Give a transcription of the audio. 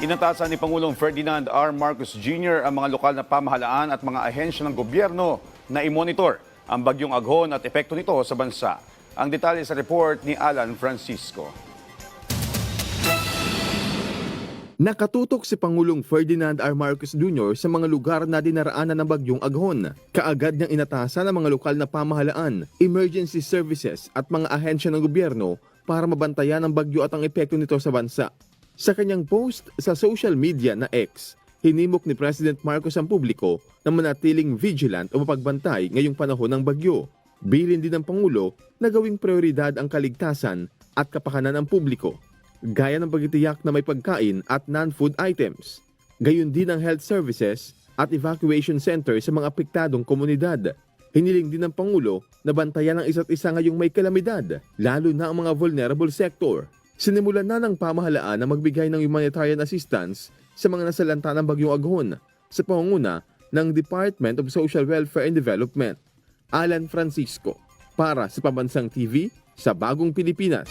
Inatasan ni Pangulong Ferdinand R. Marcos Jr. ang mga lokal na pamahalaan at mga ahensya ng gobyerno na i-monitor ang bagyong aghon at epekto nito sa bansa. Ang detalye sa report ni Alan Francisco. Nakatutok si Pangulong Ferdinand R. Marcos Jr. sa mga lugar na dinaraanan ng bagyong aghon. Kaagad niyang inatasan ang mga lokal na pamahalaan, emergency services at mga ahensya ng gobyerno para mabantayan ang bagyo at ang epekto nito sa bansa. Sa kanyang post sa social media na X, hinimok ni President Marcos ang publiko na manatiling vigilant o mapagbantay ngayong panahon ng bagyo. Bilin din ng Pangulo na gawing prioridad ang kaligtasan at kapakanan ng publiko gaya ng pagtitiyak na may pagkain at non-food items. Gayon din ang health services at evacuation center sa mga apektadong komunidad. Hiniling din ng Pangulo na bantayan ang isa't isa ngayong may kalamidad, lalo na ang mga vulnerable sector. Sinimulan na ng pamahalaan na magbigay ng humanitarian assistance sa mga nasalanta ng bagyong aghon sa pangunguna ng Department of Social Welfare and Development. Alan Francisco, para sa Pambansang TV sa Bagong Pilipinas.